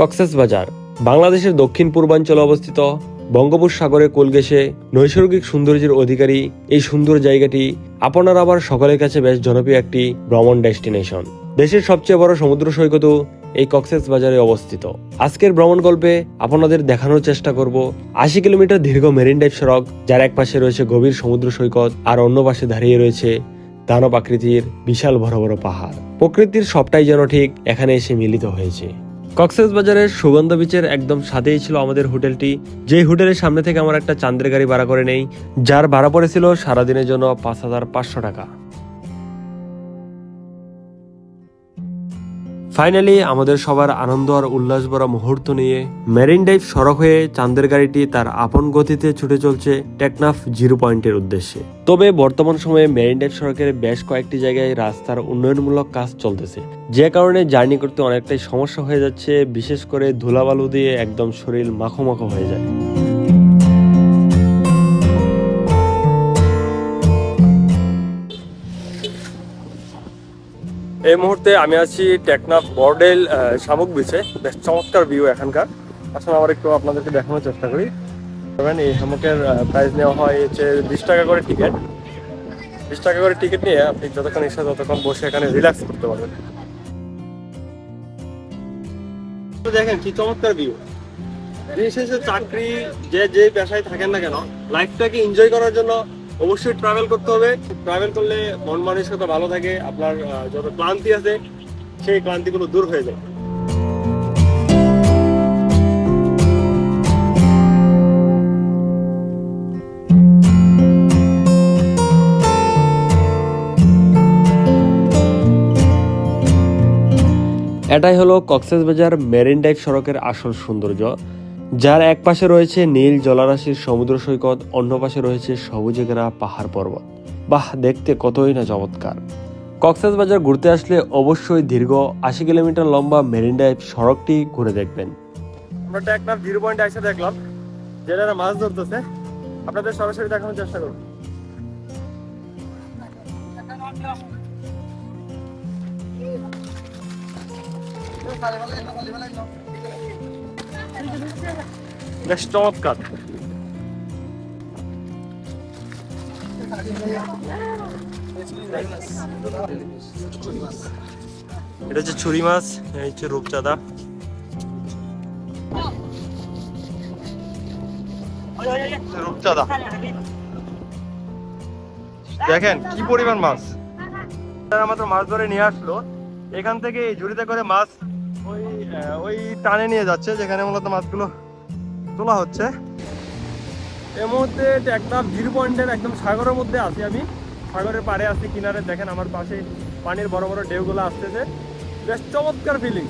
কক্সেস বাজার। বাংলাদেশের দক্ষিণ পূর্বাঞ্চলে অবস্থিত বঙ্গোপসাগরে কোল ঘেঁষে নৈসর্গিক সৌন্দর্যের অধিকারী এই সুন্দর জায়গাটি আপনার আবার সকলের কাছে বেশ জনপ্রিয় একটি ভ্রমণ ডেস্টিনেশন। দেশের সবচেয়ে বড় সমুদ্র সৈকতও এই কক্সেস বাজারে অবস্থিত। আজকের ভ্রমণ গল্পে আপনাদের দেখানোর চেষ্টা করব আশি কিলোমিটার দীর্ঘ মেরিন ড্রাইভ সড়ক, যার এক পাশে রয়েছে গভীর সমুদ্র সৈকত আর অন্য পাশে দাঁড়িয়ে রয়েছে দানব আকৃতির বিশাল বড় বড় পাহাড়। প্রকৃতির সবটাই যেন ঠিক এখানে এসে মিলিত হয়েছে। কক্সেস বাজারের সুগন্ধ বিচের একদম সাথেই ছিল আমাদের হোটেলটি। যেই হোটেলের সামনে থেকে আমার একটা চান্দের গাড়ি ভাড়া করে নেই, যার ভাড়া পড়েছিল সারাদিনের জন্য পাঁচ হাজার পাঁচশো টাকা। ফাইনালি আমাদের সবার আনন্দ আর উল্লাস ভরা মুহূর্ত নিয়ে মেরিন ড্রাইভ সড়ক হয়ে চান্দের গাড়িটি তার আপন গতিতে ছুটে চলছে টেকনাফ জিরো পয়েন্টের উদ্দেশ্যে। তবে বর্তমান সময়ে মেরিন ড্রাইভ সড়কের বেশ কয়েকটি জায়গায় রাস্তার উন্নয়নমূলক কাজ চলতেছে। যে কারণে জার্নি করতে অনেকটাই সমস্যা হয়ে যাচ্ছে, বিশেষ করে ধুলাবালু দিয়ে একদম শরীর মাখো মাখো হয়ে যায়। এই মুহূর্তে আমি আছি টেকনাফ বর্ডেল শামুক বিচে বেশ চমৎকার ভিউ এখানকার। আসলে আমার একটু আপনাদেরকে দেখানোর চেষ্টা করি। এই শামুকের প্রাইস নেওয়া হয় হচ্ছে বিশ টাকা করে টিকিট বিশ টাকা করে টিকিট নিয়ে আপনি যতক্ষণ ইচ্ছা ততক্ষণ বসে এখানে রিল্যাক্স করতে পারবেন। দেখেন কি চমৎকার ভিউ দিন শেষে চাকরি, যে যে পেশায় থাকেন না কেন লাইফটাকে এনজয় করার জন্য অবশ্যই ট্রাভেল করতে হবে। ট্রাভেল করলে মন মানসিকতা ভালো থাকে, আপনার যত ক্লান্তি আছে, সেই ক্লান্তিগুলো দূর হয়ে যায়। এটাই হলো কক্সবাজার মেরিন ড্রাইভ সড়কের আসল সৌন্দর্য। যার এক পাশে রয়েছে নীল জলারাশির সমুদ্র সৈকত, অন্য পাশে রয়েছে সবুজে ঘেরা পাহাড় পর্বত। বাহ, দেখতে কতই না চমৎকার। কক্সবাজার ঘুরতে আসলে অবশ্যই দীর্ঘ আশি কিলোমিটার লম্বা মেরিন ড্রাইভ সড়কটি ঘুরে দেখবেন। আমরা টেকনাফ জিরো পয়েন্ট দেখলাম মাছ ধরতেছে। আপনাদের সরাসরি দেখানোর চেষ্টা করুন। চমৎকার এটা হচ্ছে ছুরি মাছ হচ্ছে রূপচাঁদা। দেখেন, কি পরিমাণ মাছ। মাত্র মাছ ধরে নিয়ে আসলো। এখান থেকে ঝুড়িতে করে মাছ ওই ওই টানে নিয়ে যাচ্ছে, যেখানে মূলত মাছগুলো তোলা হচ্ছে। এ মুহূর্তে একটা ভিড় পয়েন্টের একদম সাগরের মধ্যে আছি আমি। সাগরের পাড়ে আছি, কিনারে দেখেন আমার পাশে পানির বড় বড় ঢেউগুলো আসতেছে। বেশ চমৎকার ফিলিং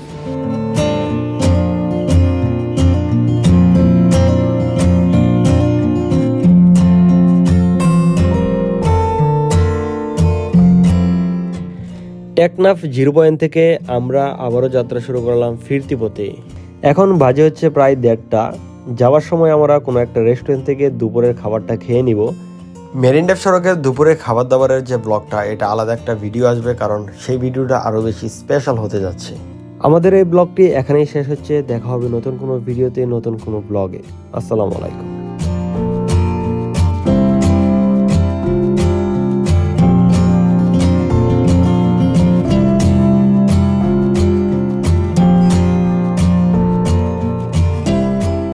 টেকনাফ জিরো পয়েন্ট থেকে আমরা আবারও যাত্রা শুরু করলাম ফিরতি পথে। এখন বাজে হচ্ছে প্রায় দেড়টা। যাওয়ার সময় আমরা কোনো একটা রেস্টুরেন্ট থেকে দুপুরের খাবারটা খেয়ে নিব। মেরিনডেভ সড়কের দুপুরে খাবার দাবারের যে ব্লগটা, এটা আলাদা একটা ভিডিও আসবে কারণ সেই ভিডিওটা আরও বেশি স্পেশাল হতে যাচ্ছে। আমাদের এই ব্লগটি এখানেই শেষ হচ্ছে। দেখা হবে নতুন কোনো ভিডিওতে নতুন কোনো ব্লগে আসসালামু আলাইকুম।